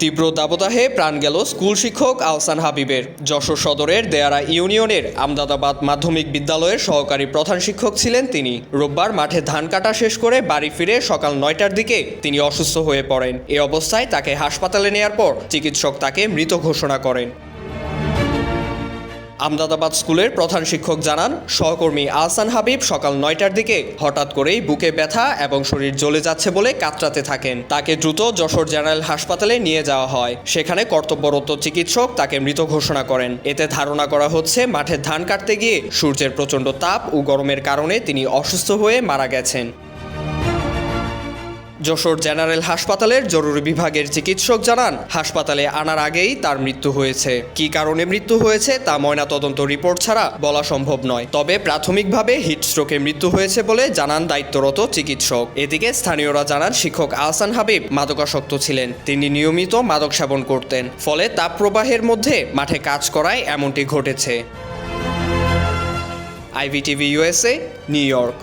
তীব্র দাবদাহে প্রাণ গেল স্কুল শিক্ষক আহসান হাবিবের। যশোর সদরের দেয়ারা ইউনিয়নের আমদাদাবাদ মাধ্যমিক বিদ্যালয়ের সহকারী প্রধান শিক্ষক ছিলেন তিনি। রোববার মাঠে ধান কাটা শেষ করে বাড়ি ফিরে সকাল নয়টার দিকে তিনি অসুস্থ হয়ে পড়েন। এ অবস্থায় তাকে হাসপাতালে নেয়ার পর চিকিৎসক তাকে মৃত ঘোষণা করেন। আমদাদাবাদ স্কুলের প্রধান শিক্ষক জানান, সহকর্মী আহসান হাবিব সকাল নয়টার দিকে হঠাৎ করেই বুকে ব্যথা এবং শরীর জ্বলে যাচ্ছে বলে কাতরাতে থাকেন। তাকে দ্রুত যশোর জেনারেল হাসপাতালে নিয়ে যাওয়া হয়। সেখানে কর্তব্যরত চিকিৎসক তাকে মৃত ঘোষণা করেন। এতে ধারণা করা হচ্ছে, মাঠে ধান কাটতে গিয়ে সূর্যের প্রচণ্ড তাপ ও গরমের কারণে তিনি অসুস্থ হয়ে মারা গেছেন। যশোর জেনারেল হাসপাতালের জরুরি বিভাগের চিকিৎসক জানান, হাসপাতালে আনার আগেই তার মৃত্যু হয়েছে। কী কারণে মৃত্যু হয়েছে তা ময়নাতদন্ত রিপোর্ট ছাড়া বলা সম্ভব নয়। তবে প্রাথমিকভাবে হিটস্ট্রোকে মৃত্যু হয়েছে বলে জানান দায়িত্বরত চিকিৎসক। এদিকে স্থানীয়রা জানান, শিক্ষক আহসান হাবিব মাদকাসক্ত ছিলেন। তিনি নিয়মিত মাদক সেবন করতেন। ফলে তাপপ্রবাহের মধ্যে মাঠে কাজ করায় এমনটি ঘটেছে। IVTV USA New York.